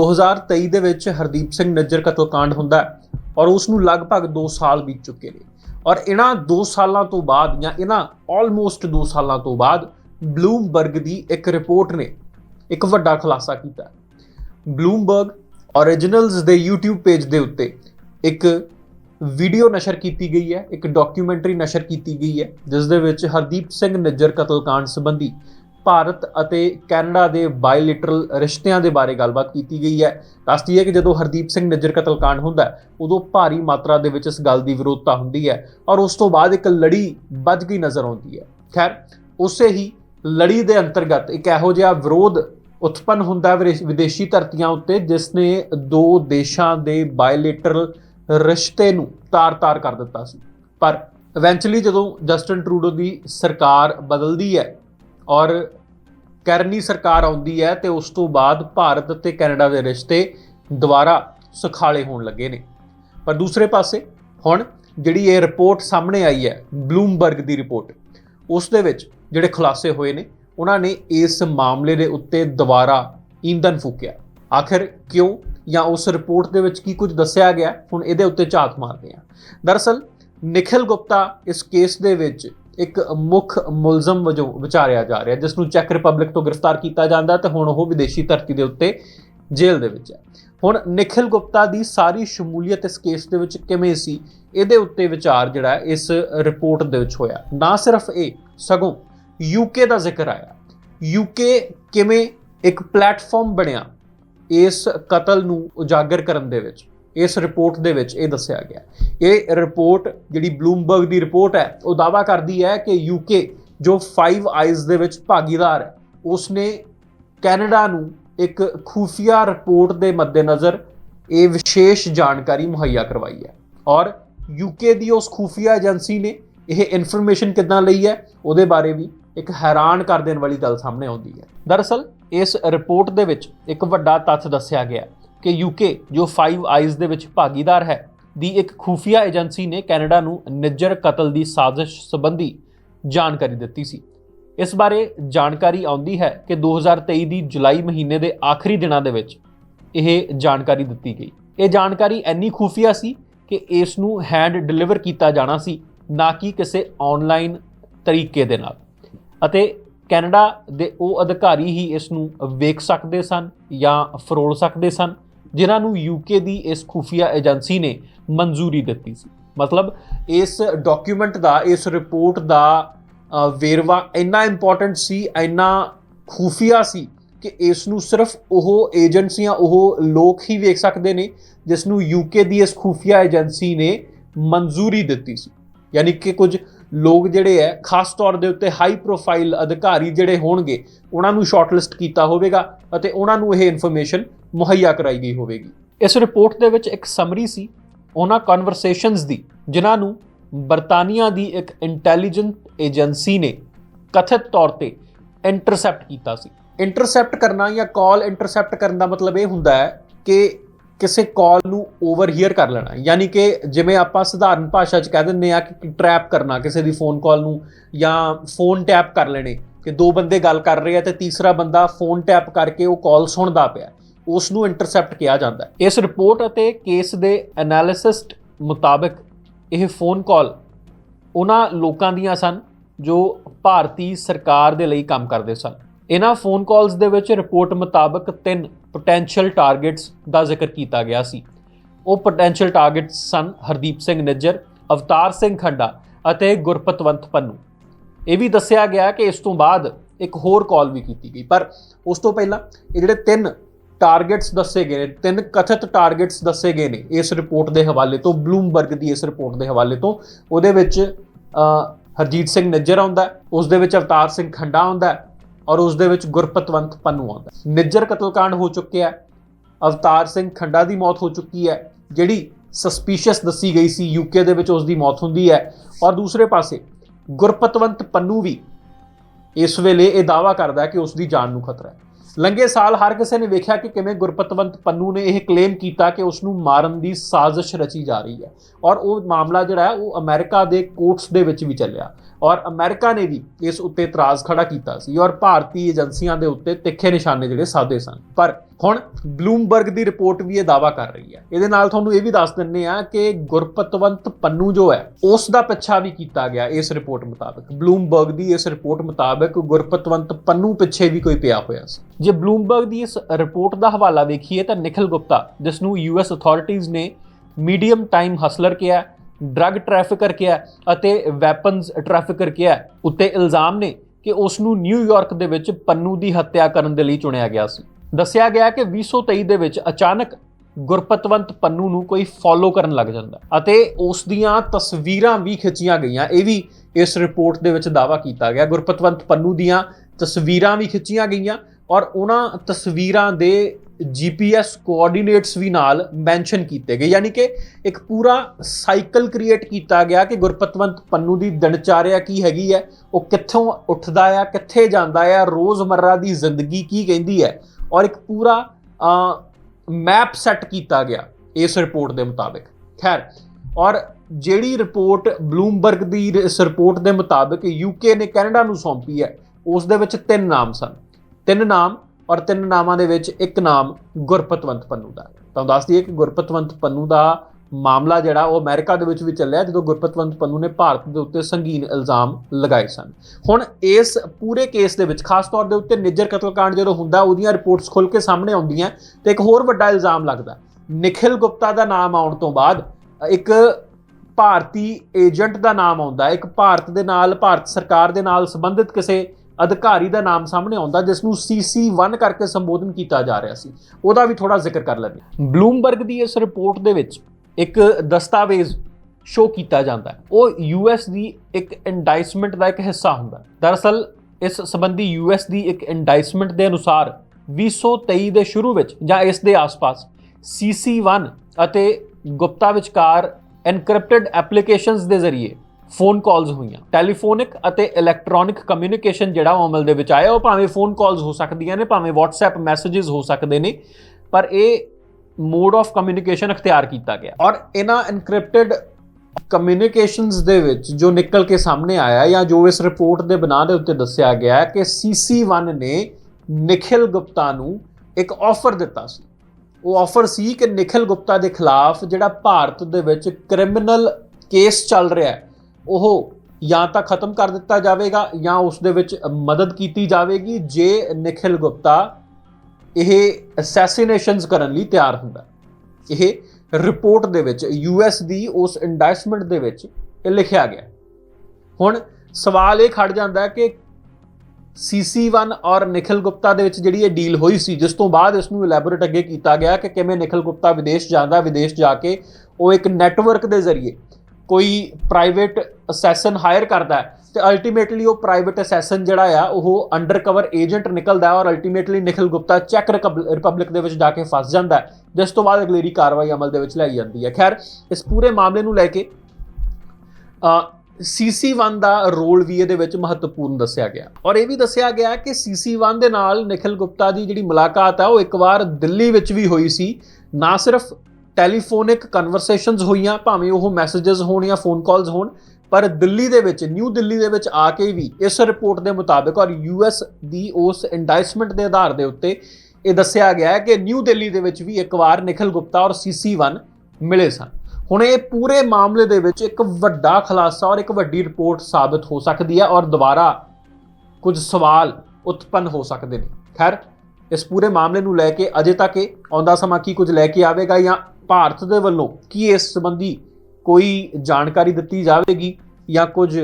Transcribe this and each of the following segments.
2023 ਦੇ ਵਿੱਚ ਹਰਦੀਪ ਸਿੰਘ ਨੱਜਰ ਕਤਲ ਕਾਂਡ ਹੁੰਦਾ ਔਰ ਉਸ ਨੂੰ ਲਗਭਗ 2 ਸਾਲ ਬੀਤ ਚੁੱਕੇ ਨੇ। ਔਰ ਇਹਨਾਂ 2 ਸਾਲਾਂ ਤੋਂ ਬਾਅਦ ਜਾਂ ਇਹਨਾਂ ਆਲਮੋਸਟ 2 ਸਾਲਾਂ ਤੋਂ ਬਾਅਦ ਬਲੂਮਬਰਗ ਦੀ ਇੱਕ ਰਿਪੋਰਟ ਨੇ ਇੱਕ ਵੱਡਾ ਖੁਲਾਸਾ ਕੀਤਾ ਬਲੂਮਬਰਗ originals ਦੇ YouTube ਪੇਜ ਦੇ ਉੱਤੇ ਇੱਕ ਵੀਡੀਓ ਨਸ਼ਰ ਕੀਤੀ ਗਈ ਹੈ, ਇੱਕ ਡਾਕੂਮੈਂਟਰੀ ਨਸ਼ਰ ਕੀਤੀ ਗਈ ਹੈ, ਜਿਸ ਦੇ ਵਿੱਚ ਹਰਦੀਪ ਸਿੰਘ ਨੱਜਰ ਕਤਲकांड ਸੰਬੰਧੀ ਭਾਰਤ ਅਤੇ ਕੈਨੇਡਾ ਦੇ ਬਾਇਲੇਟਰਲ ਰਿਸ਼ਤਿਆਂ ਦੇ ਬਾਰੇ ਗੱਲਬਾਤ ਕੀਤੀ ਗਈ ਹੈ। ਦੱਸਦੀ ਹੈ ਕਿ ਜਦੋਂ ਹਰਦੀਪ ਸਿੰਘ ਨੱਜਰ ਕਤਲकांड ਹੁੰਦਾ ਹੈ, ਉਦੋਂ ਭਾਰੀ ਮਾਤਰਾ ਦੇ ਵਿੱਚ ਇਸ ਗੱਲ ਦੀ ਵਿਰੋਧਤਾ ਹੁੰਦੀ ਹੈ ਔਰ ਉਸ ਤੋਂ ਬਾਅਦ ਇੱਕ ਲੜੀ ਵੱਜ ਗਈ ਨਜ਼ਰ ਆਉਂਦੀ ਹੈ। ਖੈਰ, ਉਸੇ ਹੀ ਲੜੀ ਦੇ ਅੰਤਰਗਤ ਇੱਕ ਇਹੋ ਜਿਹਾ ਵਿਰੋਧ ਉਤਪੰਨ ਹੁੰਦਾ ਹੈ ਵਿਦੇਸ਼ੀ ਧਰਤੀਆਂ ਉੱਤੇ, ਜਿਸ ਨੇ ਦੋ ਦੇਸ਼ਾਂ ਦੇ ਬਾਇਲੇਟਰਲ ਰਿਸ਼ਤੇ ਨੂੰ ਤਾਰ-ਤਾਰ ਕਰ ਦਿੱਤਾ ਸੀ। ਪਰ ਇਵੈਂਚੁਅਲੀ ਜਦੋਂ ਜਸਟਨ ਟਰੂਡੋ ਦੀ ਸਰਕਾਰ ਬਦਲਦੀ ਹੈ ਔਰ ਕੈਰਨੀ ਸਰਕਾਰ ਆਉਂਦੀ ਹੈ ਤੇ ਉਸ ਤੋਂ ਬਾਅਦ ਭਾਰਤ ਅਤੇ ਕੈਨੇਡਾ ਦੇ ਰਿਸ਼ਤੇ ਦੁਬਾਰਾ ਸੁਖਾਲੇ ਹੋਣ ਲੱਗੇ ਨੇ। ਪਰ ਦੂਸਰੇ ਪਾਸੇ ਹੁਣ ਜਿਹੜੀ ਇਹ ਰਿਪੋਰਟ ਸਾਹਮਣੇ ਆਈ ਹੈ, ਬਲੂਮਬਰਗ ਦੀ ਰਿਪੋਰਟ, ਉਸ ਦੇ ਵਿੱਚ ਜਿਹੜੇ ਖੁਲਾਸੇ ਹੋਏ ਨੇ, ਉਹਨਾਂ ਨੇ ਇਸ ਮਾਮਲੇ ਦੇ ਉੱਤੇ ਦੁਬਾਰਾ ਈਂਧਨ ਫੂਕਿਆ। ਆਖਿਰ ਕਿਉਂ ਜਾਂ ਉਸ ਰਿਪੋਰਟ ਦੇ ਵਿੱਚ ਕੀ ਕੁਝ ਦੱਸਿਆ ਗਿਆ, ਹੁਣ ਇਹਦੇ ਉੱਤੇ ਝਾਤ ਮਾਰਦੇ ਹਾਂ। ਦਰਅਸਲ ਨikhil ਗੁਪਤਾ ਇਸ ਕੇਸ ਦੇ ਵਿੱਚ ਇੱਕ ਮੁੱਖ ਮੁਲਜ਼ਮ ਵਜੋਂ ਵਿਚਾਰਿਆ ਜਾ ਰਿਹਾ ਜਿਸ ਨੂੰ ਚੈੱਕ ਰਿਪਬਲਿਕ ਤੋਂ ਗ੍ਰਿਫਤਾਰ ਕੀਤਾ ਜਾਂਦਾ ਤੇ ਹੁਣ ਉਹ ਵਿਦੇਸ਼ੀ ਧਰਤੀ ਦੇ ਉੱਤੇ ਜੇਲ੍ਹ ਦੇ ਵਿੱਚ ਹੈ। ਹੁਣ ਨikhil ਗੁਪਤਾ ਦੀ ਸਾਰੀ ਸ਼ਮੂਲੀਅਤ ਇਸ ਕੇਸ ਦੇ ਵਿੱਚ ਕਿਵੇਂ ਸੀ? ਇਹਦੇ ਉੱਤੇ ਵਿਚਾਰ ਜਿਹੜਾ ਇਸ ਰਿਪੋਰਟ ਦੇ ਵਿੱਚ ਹੋਇਆ। ਨਾ ਸਿਰਫ ਇਹ, ਸਗੋਂ ਯੂਕੇ ਦਾ ਜ਼ਿਕਰ ਆਇਆ। ਯੂਕੇ ਕਿਵੇਂ ਇੱਕ ਪਲੇਟਫਾਰਮ ਬਣਿਆ ਇਸ ਕਤਲ ਨੂੰ ਉਜਾਗਰ ਕਰਨ ਦੇ ਵਿੱਚ? ਇਸ ਰਿਪੋਰਟ ਦੇ ਵਿੱਚ ਇਹ ਦੱਸਿਆ ਗਿਆ। ਇਹ ਰਿਪੋਰਟ ਜਿਹੜੀ ਬਲੂਮਬਰਗ ਦੀ ਰਿਪੋਰਟ ਹੈ, ਉਹ ਦਾਵਾ ਕਰਦੀ ਹੈ ਕਿ ਯੂਕੇ ਜੋ 5 ਆਈਜ਼ ਦੇ ਵਿੱਚ ਭਾਗੀਦਾਰ ਹੈ, ਉਸਨੇ ਕੈਨੇਡਾ ਨੂੰ ਇੱਕ ਖੂਫੀਆ ਰਿਪੋਰਟ ਦੇ ਮੱਦੇਨਜ਼ਰ ਇਹ ਵਿਸ਼ੇਸ਼ ਜਾਣਕਾਰੀ ਮੁਹੱਈਆ ਕਰਵਾਈ ਹੈ। ਔਰ ਯੂਕੇ ਦੀ ਉਸ ਖੂਫੀਆ ਏਜੰਸੀ ਨੇ ਇਹ ਇਨਫੋਰਮੇਸ਼ਨ ਕਿੱਦਾਂ ਲਈ ਹੈ, ਉਹਦੇ ਬਾਰੇ ਵੀ ਇੱਕ ਹੈਰਾਨ ਕਰ ਦੇਣ ਵਾਲੀ ਗੱਲ ਸਾਹਮਣੇ ਆਉਂਦੀ ਹੈ। ਦਰਅਸਲ, ਇਸ ਰਿਪੋਰਟ ਦੇ ਵਿੱਚ ਇੱਕ ਵੱਡਾ ਤੱਥ ਦੱਸਿਆ ਗਿਆ ਕਿ ਯੂਕੇ ਜੋ 5 ਆਈਜ਼ ਦੇ ਵਿੱਚ ਭਾਗੀਦਾਰ ਹੈ, ਦੀ ਇੱਕ ਖੂਫੀਆ ਏਜੰਸੀ ਨੇ ਕੈਨੇਡਾ ਨੂੰ ਨਿੱਜਰ ਕਤਲ ਦੀ ਸਾਜ਼ਿਸ਼ ਸੰਬੰਧੀ ਜਾਣਕਾਰੀ ਦਿੱਤੀ ਸੀ। ਇਸ ਬਾਰੇ ਜਾਣਕਾਰੀ ਆਉਂਦੀ ਹੈ ਕਿ 2023 ਦੀ ਜੁਲਾਈ ਮਹੀਨੇ ਦੇ ਆਖਰੀ ਦਿਨਾਂ ਦੇ ਵਿੱਚ ਇਹ ਜਾਣਕਾਰੀ ਦਿੱਤੀ ਗਈ। ਇਹ ਜਾਣਕਾਰੀ ਇੰਨੀ ਖੂਫੀਆ ਸੀ ਕਿ ਇਸ ਨੂੰ ਹੈਂਡ ਡਿਲੀਵਰ ਕੀਤਾ ਜਾਣਾ ਸੀ, ਨਾ ਕਿ ਕਿਸੇ ਆਨਲਾਈਨ ਤਰੀਕੇ ਦੇ ਨਾਲ। ਅਤੇ ਕੈਨੇਡਾ ਦੇ ਉਹ ਅਧਿਕਾਰੀ ਹੀ ਇਸ ਨੂੰ ਵੇਖ ਸਕਦੇ ਸਨ ਜਾਂ ਫਰੋਲ ਸਕਦੇ ਸਨ ਜਿਨ੍ਹਾਂ ਨੂੰ ਯੂਕੇ ਦੀ ਇਸ ਖੁਫੀਆ ਏਜੰਸੀ ਨੇ ਮਨਜ਼ੂਰੀ ਦਿੱਤੀ ਸੀ। ਮਤਲਬ ਇਸ ਡਾਕੂਮੈਂਟ ਦਾ, ਇਸ ਰਿਪੋਰਟ ਦਾ ਵੇਰਵਾ ਇੰਨਾ ਇੰਪੋਰਟੈਂਟ ਸੀ, ਇੰਨਾ ਖੁਫੀਆ ਸੀ ਕਿ ਇਸ ਨੂੰ ਸਿਰਫ ਉਹ ਏਜੰਸੀਆਂ, ਉਹ ਲੋਕ ਹੀ ਵੇਖ ਸਕਦੇ ਨੇ ਜਿਸ ਨੂੰ ਯੂਕੇ ਦੀ ਇਸ ਖੁਫੀਆ ਏਜੰਸੀ ਨੇ ਮਨਜ਼ੂਰੀ ਦਿੱਤੀ ਸੀ। ਯਾਨੀ ਕਿ ਕੁਝ ਲੋਕ ਜਿਹੜੇ ਹੈ, ਖਾਸ ਤੌਰ ਦੇ ਉੱਤੇ ਹਾਈ ਪ੍ਰੋਫਾਈਲ ਅਧਿਕਾਰੀ ਜਿਹੜੇ ਹੋਣਗੇ, ਉਹਨਾਂ ਨੂੰ ਸ਼ਾਰਟਲਿਸਟ ਕੀਤਾ ਹੋਵੇਗਾ ਅਤੇ ਉਹਨਾਂ ਨੂੰ ਇਹ ਇਨਫੋਰਮੇਸ਼ਨ ਮੁਹੱਈਆ ਕਰਾਈ ਗਈ ਹੋਵੇਗੀ। ਇਸ ਰਿਪੋਰਟ ਦੇ ਵਿੱਚ ਇੱਕ ਸਮਰੀ ਸੀ ਉਹਨਾਂ ਕਨਵਰਸੇਸ਼ਨਸ ਦੀ ਜਿਨ੍ਹਾਂ ਨੂੰ ਬਰਤਾਨੀਆ ਦੀ ਇੱਕ ਇੰਟੈਲੀਜੈਂਟ ਏਜੰਸੀ ਨੇ ਕਥਿਤ ਤੌਰ ਤੇ ਇੰਟਰਸੈਪਟ ਕੀਤਾ ਸੀ। ਇੰਟਰਸੈਪਟ ਕਰਨਾ ਜਾਂ ਕਾਲ ਇੰਟਰਸੈਪਟ ਕਰਨ ਦਾ ਮਤਲਬ ਇਹ ਹੁੰਦਾ ਹੈ ਕਿ ਕਿਸੇ ਕਾਲ ਨੂੰ ਓਵਰਹੀਅਰ ਕਰ ਲੈਣਾ। ਯਾਨੀ ਕਿ ਜਿਵੇਂ ਆਪਾਂ ਸਧਾਰਨ ਭਾਸ਼ਾ 'ਚ ਕਹਿ ਦਿੰਦੇ ਆ ਕਿ ਟਰੈਪ ਕਰਨਾ ਕਿਸੇ ਦੀ ਫੋਨ ਕਾਲ ਨੂੰ ਜਾਂ ਫੋਨ ਟੈਪ ਕਰ ਲੈਣੇ ਕਿ ਦੋ ਬੰਦੇ ਗੱਲ ਕਰ ਰਹੇ ਆ ਤੇ ਤੀਸਰਾ ਬੰਦਾ ਫੋਨ ਟੈਪ ਕਰਕੇ ਉਹ ਕਾਲ ਸੁਣਦਾ ਪਿਆ। ਉਸ ਨੂੰ ਇੰਟਰਸੈਪਟ ਕਿਹਾ ਜਾਂਦਾ ਹੈ। ਇਸ ਰਿਪੋਰਟ ਅਤੇ ਕੇਸ ਦੇ ਐਨਾਲਿਸਿਸਟ ਮੁਤਾਬਕ ਇਹ ਫੋਨ ਕਾਲ ਉਹਨਾਂ ਲੋਕਾਂ ਦੀਆਂ ਸਨ ਜੋ ਭਾਰਤੀ ਸਰਕਾਰ ਦੇ ਲਈ ਕੰਮ ਕਰਦੇ ਸਨ। ਇਹਨਾਂ ਫੋਨ ਕਾਲਸ ਦੇ ਵਿੱਚ ਰਿਪੋਰਟ ਮੁਤਾਬਕ ਤਿੰਨ ਪੋਟੈਂਸ਼ੀਅਲ ਟਾਰਗੇਟਸ ਦਾ ਜ਼ਿਕਰ ਕੀਤਾ ਗਿਆ ਸੀ। ਉਹ ਪੋਟੈਂਸ਼ੀਅਲ ਟਾਰਗੇਟਸ ਸਨ ਹਰਦੀਪ ਸਿੰਘ ਨਿੱਜਰ, ਅਵਤਾਰ ਸਿੰਘ ਖੰਡਾ ਅਤੇ ਗੁਰਪਤਵੰਤ ਪੰਨੂ। ਇਹ ਵੀ ਦੱਸਿਆ ਗਿਆ ਕਿ ਇਸ ਤੋਂ ਬਾਅਦ ਇੱਕ ਹੋਰ ਕਾਲ ਵੀ ਕੀਤੀ ਗਈ। ਪਰ ਉਸ ਤੋਂ ਪਹਿਲਾਂ ਇਹ ਜਿਹੜੇ ਤਿੰਨ ਟਾਰਗੇਟਸ ਦੱਸੇ ਗਏ ਨੇ, ਤਿੰਨ ਕਥਿਤ ਟਾਰਗੇਟਸ ਦੱਸੇ ਗਏ ਨੇ ਇਸ ਰਿਪੋਰਟ ਦੇ ਹਵਾਲੇ ਤੋਂ ਬਲੂਮਬਰਗ ਦੀ ਇਸ ਰਿਪੋਰਟ ਦੇ ਹਵਾਲੇ ਤੋਂ। ਉਹਦੇ ਵਿੱਚ ਹਰਜੀਤ ਸਿੰਘ ਨਿੱਜਰ ਆਉਂਦਾ ਉਸ ਦੇ ਵਿੱਚ ਅਵਤਾਰ ਸਿੰਘ ਖੰਡਾ ਆਉਂਦਾ ਔਰ ਉਸ ਦੇ ਵਿੱਚ ਗੁਰਪਤਵੰਤ ਪੰਨੂ ਆਉਂਦਾ ਨਿੱਜਰ ਕਤਲकांड ਹੋ ਚੁੱਕਿਆ ਅਵਤਾਰ ਸਿੰਘ ਖੰਡਾ ਦੀ ਮੌਤ ਹੋ ਚੁੱਕੀ ਹੈ, ਜਿਹੜੀ ਸਸਪੀਸ਼ੀਅਸ ਦੱਸੀ ਗਈ ਸੀ ਯੂਕੇ ਦੇ ਵਿੱਚ ਉਸ ਦੀ ਮੌਤ ਹੁੰਦੀ ਹੈ। ਔਰ ਦੂਸਰੇ ਪਾਸੇ ਗੁਰਪਤਵੰਤ ਪੰਨੂ ਵੀ ਇਸ ਵੇਲੇ ਇਹ ਦਾਵਾ ਕਰਦਾ ਹੈ ਕਿ ਉਸ ਦੀ ਜਾਨ ਨੂੰ ਖਤਰਾ ਹੈ। ਲੰਘੇ ਸਾਲ ਹਰ ਕਿਸੇ ਨੇ ਵੇਖਿਆ ਕਿ ਕਿਵੇਂ ਗੁਰਪਤਵੰਤ ਪੰਨੂ ਨੇ ਇਹ ਕਲੇਮ ਕੀਤਾ ਕਿ ਉਸ ਨੂੰ ਮਾਰਨ ਦੀ ਸਾਜ਼ਿਸ਼ ਰਚੀ ਜਾ ਰਹੀ ਹੈ। ਔਰ ਉਹ ਮਾਮਲਾ ਜਿਹੜਾ ਹੈ, ਉਹ ਅਮਰੀਕਾ ਦੇ ਕੋਰਟਸ ਦੇ ਵਿੱਚ ਵੀ ਚੱਲਿਆ। ਔਰ ਅਮਰੀਕਾ ਨੇ ਵੀ ਇਸ ਉੱਤੇ ਇਤਰਾਜ਼ ਖੜਾ ਕੀਤਾ ਸੀ ਔਰ ਭਾਰਤੀ ਏਜੰਸੀਆਂ ਦੇ ਉੱਤੇ ਤਿੱਖੇ ਨਿਸ਼ਾਨੇ ਜਿਹੜੇ ਸਾਧੇ ਸਨ। ਪਰ ਹੁਣ ਬਲੂਮਬਰਗ ਦੀ ਰਿਪੋਰਟ ਵੀ ਇਹ ਦਾਵਾ ਕਰ ਰਹੀ ਹੈ। ਇਹਦੇ ਨਾਲ ਤੁਹਾਨੂੰ ਇਹ ਵੀ ਦੱਸ ਦਿੰਨੇ ਆ ਕਿ ਗੁਰਪਤਵੰਤ ਪੰਨੂ ਜੋ ਹੈ, ਉਸ ਦਾ ਪਿੱਛਾ ਵੀ ਕੀਤਾ ਗਿਆ ਇਸ ਰਿਪੋਰਟ ਮੁਤਾਬਕ। ਬਲੂਮਬਰਗ ਦੀ ਇਸ ਰਿਪੋਰਟ ਮੁਤਾਬਕ ਗੁਰਪਤਵੰਤ ਪੰਨੂ ਪਿੱਛੇ ਵੀ ਕੋਈ ਪਿਆ ਹੋਇਆ ਸੀ। ਜੇ ਬਲੂਮਬਰਗ ਦੀ ਇਸ ਰਿਪੋਰਟ ਦਾ ਹਵਾਲਾ ਵੇਖੀਏ ਤਾਂ ਨਿਖਿਲ ਗੁਪਤਾ ਜਿਸ ਨੂੰ ਯੂਐਸ ਅਥਾਰਟੀਆਂ ਨੇ ਮੀਡੀਅਮ ਟਾਈਮ ਹਸਲਰ ਕਿਹਾ ਡਰੱਗ ਟ੍ਰੈਫਿਕਰ ਕਿਹਾ ਅਤੇ ਵੈਪਨਸ ਟ੍ਰੈਫਿਕਰ ਕਿਹਾ ਉੱਤੇ ਇਲਜ਼ਾਮ ਨੇ ਕਿ ਉਸ ਨੂੰ ਨਿਊਯਾਰਕ ਦੇ ਵਿੱਚ ਪੰਨੂ ਦੀ ਹੱਤਿਆ ਕਰਨ ਦੇ ਲਈ ਚੁਣਿਆ ਗਿਆ ਸੀ। ਦੱਸਿਆ ਗਿਆ ਕਿ 2023 ਦੇ ਵਿੱਚ ਅਚਾਨਕ ਗੁਰਪਤਵੰਤ ਪੰਨੂ ਨੂੰ ਕੋਈ ਫੋਲੋ ਕਰਨ ਲੱਗ ਜਾਂਦਾ ਅਤੇ ਉਸ ਦੀਆਂ ਤਸਵੀਰਾਂ ਵੀ ਖਿੱਚੀਆਂ ਗਈਆਂ। ਇਹ ਵੀ ਇਸ ਰਿਪੋਰਟ ਦੇ ਵਿੱਚ ਦਾਵਾ ਕੀਤਾ ਗਿਆ। ਗੁਰਪਤਵੰਤ ਪੰਨੂ ਦੀਆਂ ਤਸਵੀਰਾਂ ਵੀ ਖਿੱਚੀਆਂ ਗਈਆਂ ਔਰ ਉਹਨਾਂ ਤਸਵੀਰਾਂ ਦੇ GPS ਕੋਆਰਡੀਨੇਟਸ ਵੀ ਨਾਲ ਮੈਂਸ਼ਨ ਕੀਤੇ ਗਏ। ਯਾਨੀ ਕਿ ਇੱਕ ਪੂਰਾ ਸਾਈਕਲ ਕ੍ਰੀਏਟ ਕੀਤਾ ਗਿਆ ਕਿ ਗੁਰਪਤਵੰਤ ਪੰਨੂ ਦੀ ਦਿਨਚਾਰਿਆ ਕੀ ਹੈਗੀ ਹੈ, ਉਹ ਕਿੱਥੋਂ ਉੱਠਦਾ ਆ, ਕਿੱਥੇ ਜਾਂਦਾ ਆ, ਰੋਜ਼ਮਰਰਾ ਦੀ ਜ਼ਿੰਦਗੀ ਕੀ ਕਹਿੰਦੀ ਹੈ। ਔਰ ਇੱਕ ਪੂਰਾ ਮੈਪ ਸੈੱਟ ਕੀਤਾ ਗਿਆ ਇਸ ਰਿਪੋਰਟ ਦੇ ਮੁਤਾਬਿਕ। ਖੈਰ, ਔਰ ਜਿਹੜੀ ਰਿਪੋਰਟ ਬਲੂਮਬਰਗ ਦੀ ਇਸ ਰਿਪੋਰਟ ਦੇ ਮੁਤਾਬਿਕ ਯੂਕੇ ਨੇ ਕੈਨੇਡਾ ਨੂੰ ਸੌਂਪੀ ਹੈ, ਉਸ ਦੇ ਵਿੱਚ ਤਿੰਨ ਨਾਮ ਸਨ। ਤਿੰਨ ਨਾਮ ਔਰ ਤਿੰਨ ਨਾਮਾਂ ਦੇ ਵਿੱਚ ਇੱਕ ਨਾਮ ਗੁਰਪਤਵੰਤ ਪੰਨੂ ਦਾ ਤੁਹਾਨੂੰ ਤਾਂ ਦੱਸ ਦਈਏ ਕਿ ਗੁਰਪਤਵੰਤ ਪੰਨੂ ਦਾ ਮਾਮਲਾ ਜਿਹੜਾ ਉਹ ਅਮਰੀਕਾ ਦੇ ਵਿੱਚ ਵੀ ਚੱਲਿਆ, ਜਦੋਂ ਗੁਰਪਤਵੰਤ ਪੰਨੂ ਨੇ ਭਾਰਤ ਦੇ ਉੱਤੇ ਸੰਗੀਨ ਇਲਜ਼ਾਮ ਲਗਾਏ ਸਨ। ਹੁਣ ਇਸ ਪੂਰੇ ਕੇਸ ਦੇ ਵਿੱਚ, ਖਾਸ ਤੌਰ ਦੇ ਉੱਤੇ ਨਿੱਜਰ ਕਤਲकांड ਜਦੋਂ ਹੁੰਦਾ, ਉਹਦੀਆਂ ਰਿਪੋਰਟਸ ਖੁੱਲ ਕੇ ਸਾਹਮਣੇ ਆਉਂਦੀਆਂ ਤੇ ਇੱਕ ਹੋਰ ਵੱਡਾ ਇਲਜ਼ਾਮ ਲੱਗਦਾ ਨikhil ਗੁਪਤਾ ਦਾ ਨਾਮ ਆਉਣ ਤੋਂ ਬਾਅਦ ਇੱਕ ਭਾਰਤੀ ਏਜੰਟ ਦਾ ਨਾਮ ਆਉਂਦਾ ਇੱਕ ਭਾਰਤ ਦੇ ਨਾਲ, ਭਾਰਤ ਸਰਕਾਰ ਦੇ ਨਾਲ ਸੰਬੰਧਿਤ ਕਿਸੇ ਅਧਿਕਾਰੀ ਦਾ ਨਾਮ ਸਾਹਮਣੇ ਆਉਂਦਾ, ਜਿਸ ਨੂੰ CC1 ਕਰਕੇ ਸੰਬੋਧਨ ਕੀਤਾ ਜਾ ਰਿਹਾ ਸੀ। ਉਹਦਾ ਵੀ ਥੋੜਾ ਜ਼ਿਕਰ ਕਰ ਲੈਂਦੇ ਬਲੂਮਬਰਗ ਦੀ ਇਸ ਰਿਪੋਰਟ ਦੇ ਵਿੱਚ ਇੱਕ ਦਸਤਾਵੇਜ਼ ਸ਼ੋ ਕੀਤਾ ਜਾਂਦਾ ਹੈ। ਉਹ ਯੂਐਸ ਦੀ ਇੱਕ ਇੰਡਾਈਸਮੈਂਟ ਦਾ ਇੱਕ ਹਿੱਸਾ ਹੁੰਦਾ ਦਰਅਸਲ, ਇਸ ਸੰਬੰਧੀ ਯੂਐਸ ਦੀ ਇੱਕ ਇੰਡਾਈਸਮੈਂਟ ਦੇ ਅਨੁਸਾਰ 2023 ਦੇ ਸ਼ੁਰੂ ਵਿੱਚ ਜਾਂ ਇਸ ਦੇ ਆਸ-ਪਾਸ CC1 ਅਤੇ ਗੁਪਤਾ ਵਿਚਕਾਰ ਐਨਕ੍ਰਿਪਟਡ ਐਪਲੀਕੇਸ਼ਨਸ ਦੇ ਜ਼ਰੀਏ ਫੋਨ ਕਾਲਸ ਹੋਈਆਂ। ਟੈਲੀਫੋਨਿਕ ਅਤੇ ਇਲੈਕਟ੍ਰੋਨਿਕ ਕਮਿਊਨੀਕੇਸ਼ਨ ਜਿਹੜਾ ਉਹ ਅਮਲ ਦੇ ਵਿੱਚ ਆਇਆ, ਉਹ ਭਾਵੇਂ ਫੋਨ ਕਾਲਸ ਹੋ ਸਕਦੀਆਂ ਨੇ, ਭਾਵੇਂ WhatsApp ਮੈਸੇजेस ਹੋ ਸਕਦੇ ਨੇ, ਪਰ ਇਹ ਮੋਡ ਆਫ ਕਮਿਊਨੀਕੇਸ਼ਨ ਅਖਤਿਆਰ ਕੀਤਾ ਗਿਆ। ਔਰ ਇਹਨਾਂ ਐਨਕ੍ਰਿਪਟਡ ਕਮਿਊਨੀਕੇਸ਼ਨਸ ਦੇ ਵਿੱਚ ਜੋ ਨਿਕਲ ਕੇ ਸਾਹਮਣੇ ਆਇਆ ਜਾਂ ਜੋ ਇਸ ਰਿਪੋਰਟ ਦੇ ਬਣਾ ਦੇ ਉੱਤੇ ਦੱਸਿਆ ਗਿਆ ਹੈ ਕਿ CC1 ਨੇ ਨikhil ਗੁਪਤਾ ਨੂੰ ਇੱਕ ਆਫਰ ਦਿੱਤਾ ਸੀ। ਉਹ ਆਫਰ ਸੀ ਕਿ ਨikhil ਗੁਪਤਾ ਦੇ ਖਿਲਾਫ ਜਿਹੜਾ ਭਾਰਤ ਦੇ ਵਿੱਚ ਕ੍ਰਿਮੀਨਲ ਕੇਸ ਚੱਲ ਰਿਹਾ ਹੈ ਉਹ ਜਾਂ ਤਾਂ ਖਤਮ ਕਰ ਦਿੱਤਾ ਜਾਵੇਗਾ ਜਾਂ ਉਸ ਦੇ ਵਿੱਚ ਮਦਦ ਕੀਤੀ ਜਾਵੇਗੀ ਜੇ ਨikhil ਗੁਪਤਾ ਇਹ ਅਸੈਸੀਨੇਸ਼ਨਸ ਕਰਨ ਲਈ ਤਿਆਰ ਹੁੰਦਾ। ਇਹ ਰਿਪੋਰਟ ਦੇ ਵਿੱਚ ਯੂਐਸ ਦੀ ਉਸ ਇੰਡਾਈਸਮੈਂਟ ਦੇ ਵਿੱਚ ਇਹ ਲਿਖਿਆ ਗਿਆ। ਹੁਣ ਸਵਾਲ ਇਹ ਖੜ ਜਾਂਦਾ ਹੈ ਕਿ CC1 ਔਰ ਨikhil ਗੁਪਤਾ ਦੇ ਵਿੱਚ ਜਿਹੜੀ ਇਹ ਡੀਲ ਹੋਈ ਸੀ, ਜਿਸ ਤੋਂ ਬਾਅਦ ਇਸ ਨੂੰ ਇਲੈਬੋਰੇਟ ਅੱਗੇ ਕੀਤਾ ਗਿਆ ਕਿ ਕਿਵੇਂ ਨikhil ਗੁਪਤਾ ਵਿਦੇਸ਼ ਜਾਂਦਾ, ਵਿਦੇਸ਼ ਜਾ ਕੇ ਉਹ ਇੱਕ ਨੈਟਵਰਕ ਦੇ ਜ਼ਰੀਏ ਕੋਈ ਪ੍ਰਾਈਵੇਟ ਅਸੈਸਨ ਹਾਇਰ ਕਰਦਾ ਹੈ ਤੇ ਅਲਟੀਮੇਟਲੀ ਉਹ ਪ੍ਰਾਈਵੇਟ ਅਸੈਸਨ ਜਿਹੜਾ ਆ, ਉਹ ਅੰਡਰ ਕਵਰ ਏਜੰਟ ਨਿਕਲਦਾ ਔਰ ਅਲਟੀਮੇਟਲੀ ਨਿਖਿਲ ਗੁਪਤਾ ਚੈੱਕ ਰਿਪਬਲਿਕ ਦੇ ਵਿੱਚ ਜਾ ਕੇ ਫਸ ਜਾਂਦਾ ਜਿਸ ਤੋਂ ਬਾਅਦ ਅਗਲੇਰੀ ਕਾਰਵਾਈ ਅਮਲ ਦੇ ਵਿੱਚ ਲਈ ਜਾਂਦੀ ਹੈ। ਖੈਰ, ਇਸ ਪੂਰੇ ਮਾਮਲੇ ਨੂੰ ਲੈ ਕੇ CC1 ਦਾ ਰੋਲ ਵੀ ਇਹਦੇ ਵਿੱਚ ਮਹੱਤਵਪੂਰਨ ਦੱਸਿਆ ਗਿਆ। ਔਰ ਇਹ ਵੀ ਦੱਸਿਆ ਗਿਆ ਕਿ CC1 ਦੇ ਨਾਲ ਨਿਖਿਲ ਗੁਪਤਾ ਦੀ ਜਿਹੜੀ ਮੁਲਾਕਾਤ ਹੈ ਉਹ ਇੱਕ ਵਾਰ ਦਿੱਲੀ ਵਿੱਚ ਵੀ ਹੋਈ ਸੀ। ਨਾ ਸਿਰਫ ਟੈਲੀਫੋਨਿਕ ਕਨਵਰਸੇਸ਼ਨਸ ਹੋਈਆਂ, ਭਾਵੇਂ ਉਹ ਮੈਸੇजेस ਹੋਣ ਜਾਂ ਫੋਨ ਕਾਲਸ ਹੋਣ, ਪਰ ਦਿੱਲੀ ਦੇ ਵਿੱਚ ਨਿਊ ਦਿੱਲੀ ਦੇ ਵਿੱਚ ਆ ਕੇ ਵੀ ਇਸ ਰਿਪੋਰਟ ਦੇ ਮੁਤਾਬਕ ਔਰ ਯੂਐਸ ਦੀ ਉਸ ਇੰਡਾਈਸਮੈਂਟ ਦੇ ਆਧਾਰ ਦੇ ਉੱਤੇ ਇਹ ਦੱਸਿਆ ਗਿਆ ਹੈ ਕਿ ਨਿਊ ਦਿੱਲੀ ਦੇ ਵਿੱਚ ਵੀ ਇੱਕ ਵਾਰ ਨਿਖਿਲ ਗੁਪਤਾ ਔਰ CC1 ਮਿਲੇ ਸਨ। ਹੁਣ ਇਹ ਪੂਰੇ ਮਾਮਲੇ ਦੇ ਵਿੱਚ ਇੱਕ ਵੱਡਾ ਖੁਲਾਸਾ ਔਰ ਇੱਕ ਵੱਡੀ ਰਿਪੋਰਟ ਸਾਬਤ ਹੋ ਸਕਦੀ ਹੈ ਔਰ ਦੁਬਾਰਾ ਕੁਝ ਸਵਾਲ ਉਤਪੰਨ ਹੋ ਸਕਦੇ ਨੇ। ਖੈਰ, ਇਸ ਪੂਰੇ ਮਾਮਲੇ ਨੂੰ ਲੈ ਕੇ ਅਜੇ ਤੱਕ ਇਹ ਆਉਂਦਾ ਸਮਾਂ ਕੀ ਕੁਝ ਲੈ ਕੇ ਆਵੇਗਾ ਜਾਂ ਭਾਰਤ ਦੇ ਵੱਲੋਂ ਕੀ ਇਸ ਸੰਬੰਧੀ ਕੋਈ ਜਾਣਕਾਰੀ ਦਿੱਤੀ ਜਾਵੇਗੀ ਜਾਂ ਕੁਝ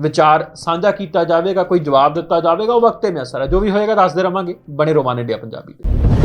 ਵਿਚਾਰ ਸਾਂਝਾ ਕੀਤਾ ਜਾਵੇਗਾ, ਕੋਈ ਜਵਾਬ ਦਿੱਤਾ ਜਾਵੇਗਾ, ਉਹ ਵਕਤ ਮੈਂ ਮੈਸਰ ਹੈ। ਜੋ ਵੀ ਹੋਏਗਾ, ਦੱਸਦੇ ਰਵਾਂਗੇ। ਬਣੇ ਰੋਮਾਨ ਇੰਡੀਆ ਪੰਜਾਬੀ ਦੇ